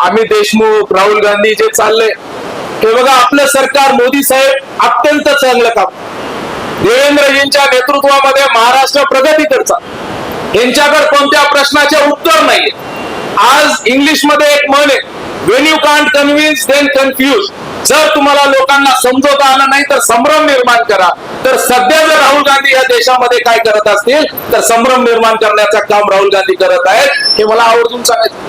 आम्ही देशमुख राहुल गांधी जे चाललंय हे बघा आपलं सरकार मोदी साहेब अत्यंत चांगलं काम. देवेंद्रजींच्या नेतृत्वामध्ये महाराष्ट्र प्रगती करचा यांच्याकडे कोणत्या प्रश्नाचे उत्तर नाहीये. आज इंग्लिशमध्ये एक म्हण आहे when you can't convince then confuse जर तुम्हाला लोकांना समजवता आलं नाही तर संभ्रम निर्माण करा. तर सध्या जर राहुल गांधी या देशामध्ये काय करत असतील तर संभ्रम निर्माण करण्याचं काम राहुल गांधी करत आहेत हे मला आवर्जून सांगायचं.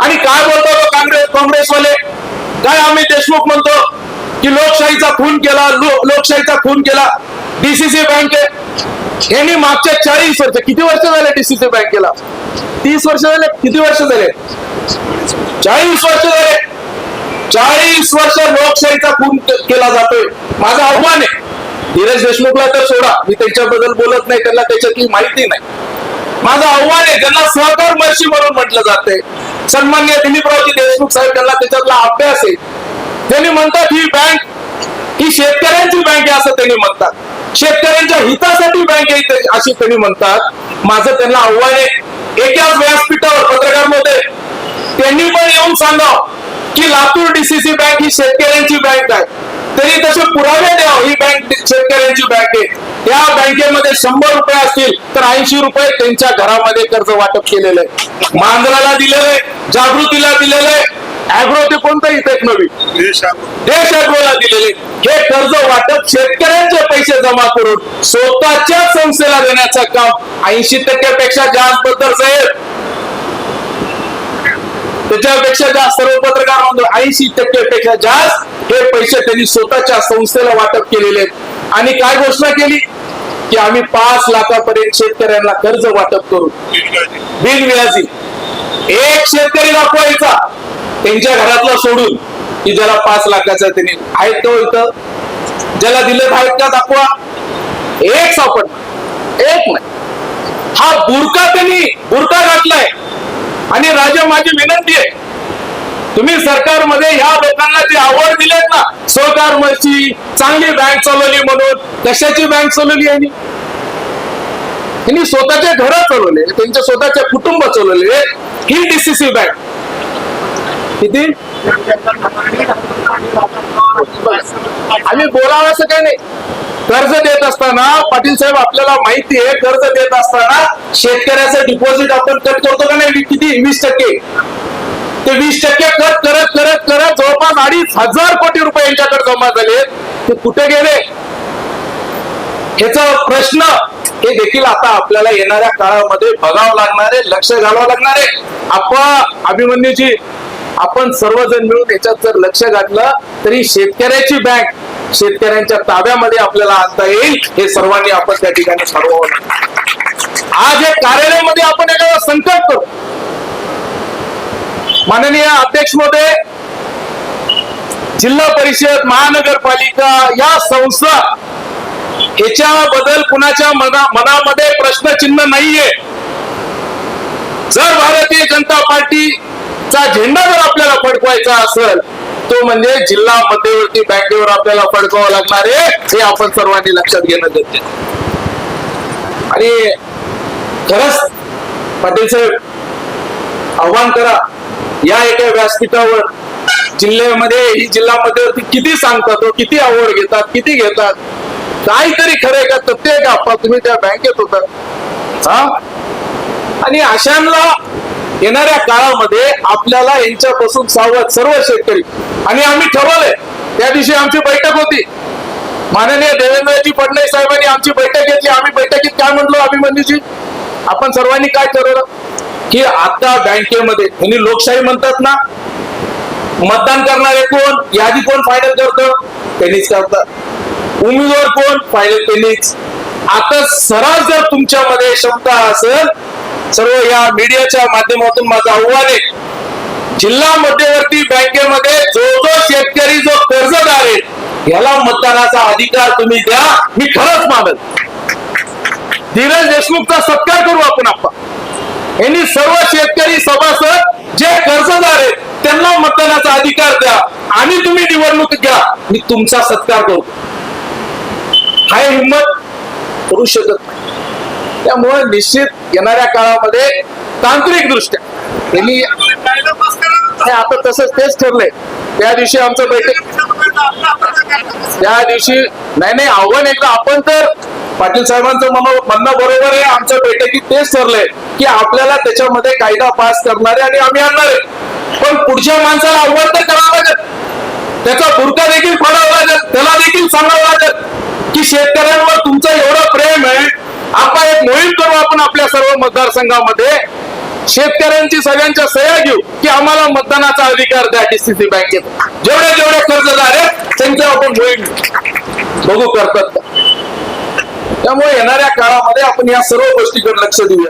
आणि काय बोलतो तो काँग्रेस काँग्रेसवाले? काय आम्ही देशमुख म्हणतो की लोकशाहीचा खून केला लोकशाहीचा खून केला. डीसीसी बँक यांनी मागच्या चाळीस वर्ष किती वर्ष झाले डीसीसी बँकेला तीस वर्ष झाले? किती वर्ष झाले? चाळीस वर्ष झाले. चाळीस वर्ष लोकशाहीचा खून केला जातोय. माझं आव्हान आहे. धीरज देशमुखला तर सोडा. मी त्यांच्याबद्दल बोलत नाही. त्यांना त्याच्यातली माहिती नाही. माझं आव्हान आहे. ज्यांना सहकार महर्षी म्हणून म्हटलं जाते सन्मान्य दिलीपरावजी देशमुख साहेब त्यांना त्याच्यातला अभ्यास आहे. त्यांनी म्हणतात ही बँक ही शेतकऱ्यांची बँक आहे असं त्यांनी म्हणतात. शेतकऱ्यांच्या हितासाठी बँक आहे अशी त्यांनी म्हणतात. माझं त्यांना आव्हान आहे. एकाच व्यासपीठावर पत्रकारमध्ये त्यांनी पण येऊन सांगाव की लातूर डीसीसी बँक ही शेतकऱ्यांची बँक आहे. त्यांनी तसे पुरावे द्यावं ही बँक शेतकऱ्यांची बँक आहे. त्या बँकेमध्ये शंभर रुपये असतील तर ऐंशी रुपये त्यांच्या घरामध्ये कर्ज वाटप केलेलं आहे. मांजराला दिलेलं आहे जागृतीला दिलेलं आहे. अॅग्रो ते कोणतंही नवीन देश अॅग्रोला दिलेले. हे कर्ज वाटप शेतकऱ्यांचे पैसे जमा करून स्वतःच्या संस्थेला देण्याचं काम ऐंशी टक्क्यापेक्षा जास्त बद्दल साहेब. त्याच्यापेक्षा जास्त सर्व पत्रकार म्हणतो ऐंशी टक्केपेक्षा जास्त हे पैसे त्यांनी स्वतःच्या संस्थेला वाटप केलेले आहेत. आणि काय घोषणा केली? की आम्ही पाच लाखापर्यंत शेतकऱ्यांना कर्ज वाटप करू. बिनव्याजी. एक शेतकरी दाखवायचा. त्यांच्या घरातला सोडून. की ज्याला पाच लाखाचा त्यांनी आहेत तो इथं ज्याला दिलं आहेत का दाखवा. एक सापड एक नाही. हा बुरका त्यांनी बुरका घातलाय. आणि राजा माझी विनंती आहे. तुम्ही सरकारमध्ये ह्या लोकांना जे आवड दिलेत ना सहकार मर्ची चांगली बँक चालवली म्हणून. कशाची बँक चालवली यांनी? त्यांनी स्वतःचे घर चालवले त्यांचे स्वतःचे कुटुंब चालवले. ही डीसीसी बँक किती? आम्ही बोलावं असं काही नाही. कर्ज देत असताना पाटील साहेब आपल्याला माहिती आहे कर्ज देत असताना शेतकऱ्याचं डिपॉझिट आपण कट करतो का नाही? किती? वीस टक्के. ते वीस टक्के कट करत करत करत जवळपास अडीच हजार कोटी रुपये यांच्याकडे जमा झाले. ते कुठे गेले? ह्याचा प्रश्न हे देखील आता आपल्याला येणाऱ्या काळामध्ये बघावं लागणार आहे लक्ष घालावं लागणार आहे. आपण अभिमन्यूजी आपण सर्वजण मिळून याच्यात जर लक्ष घातलं तरी शेतकऱ्याची बँक शेतकऱ्यांच्या ताब्यामध्ये आपल्याला आणता येईल हे सर्वांनी आपण त्या ठिकाणी ठरवावं आज या कार्यालयामध्ये आपण एका माननीय अध्यक्षमध्ये जिल्हा परिषद महानगरपालिका या संस्था याच्याबद्दल कुणाच्या मना मनामध्ये प्रश्नचिन्ह नाहीये. जर भारतीय जनता पार्टीचा झेंडा जर आपल्याला फडकवायचा असेल तो म्हणजे जिल्हा मध्यवर्ती बँकेवर आपल्याला फडकावं लागणार आहे हे आपण सर्वांनी लक्षात घेणं गरजेचं आणि खरंच पाटील साहेब आव्हान करा. या एका व्यासपीठावर जिल्ह्यामध्ये ही जिल्हा मध्यवर्ती किती सांगतात किती आवड घेतात किती घेतात? काहीतरी खरंय का? तथ्य आहे का? अप्पा तुम्ही त्या बँकेत होता. हा? आणि अशांना येणाऱ्या काळामध्ये आपल्याला यांच्यापासून सावध सर्व शेतकरी आणि आम्ही ठरवलंय त्या दिवशी आमची बैठक होती. माननीय देवेंद्रजी फडणवीस साहेबांनी आमची बैठक घेतली. आम्ही बैठकीत काय म्हणलो अभिमन्यूजी आपण सर्वांनी काय ठरवलं? की आता बँकेमध्ये त्यांनी लोकशाही म्हणतात ना मतदान करणारे कोण? यादी कोण फायनल करतं? त्यांनीच करतात. उमेदवार कोण? फायनल त्यांनीच. आता सरास जर तुमच्यामध्ये क्षमता असेल सर्व या मीडियाच्या माध्यमातून माझं आव्हान आहे जिल्हा मध्यवर्ती बँकेमध्ये जो जो शेतकरी जो कर्जदार आहे याला मतदानाचा अधिकार तुम्ही द्या मी खरंच मानल धीरज देशमुखचा सत्कार करू आपण आपण. यांनी सर्व शेतकरी सभासद जे कर्जदार आहेत त्यांना मतदानाचा अधिकार द्या. आणि तुम्ही निवडणूक घ्या. मी तुमचा सत्कार करू हाय हिंमत करू शकत नाही. त्यामुळे निश्चित येणाऱ्या काळामध्ये तांत्रिक दृष्ट्या त्यांनी आता तसंच तेच ठरलंय. त्या दिवशी आमचं बैठक त्या दिवशी नाही नाही आव्हान एकदा आपण तर पाटील साहेबांचं मनो- म्हणणं बरोबर आहे. आमच्या बैठकीत तेच ठरलंय की आपल्याला त्याच्यामध्ये कायदा पास करणारे आणि आम्ही आणणार. आहे पण पुढच्या माणसाला आव्हान तर करावं लागेल. त्याचा बुरका देखील फाडावा लागेल. त्याला देखील सांगावं लागेल की शेतकऱ्यांवर तुमचं एवढं प्रेम आहे. आपण एक मोहीम करू आपण आपल्या सर्व मतदारसंघामध्ये. शेतकऱ्यांची सगळ्यांच्या सह्या घेऊ की आम्हाला मतदानाचा अधिकार द्या डीसीसी बँकेत. जेवढे जेवढे कर्जदार आहेत त्यांच्या आपण मोहीम बघू करतात. त्यामुळे येणाऱ्या काळामध्ये आपण या सर्व गोष्टीकडे लक्ष देऊया.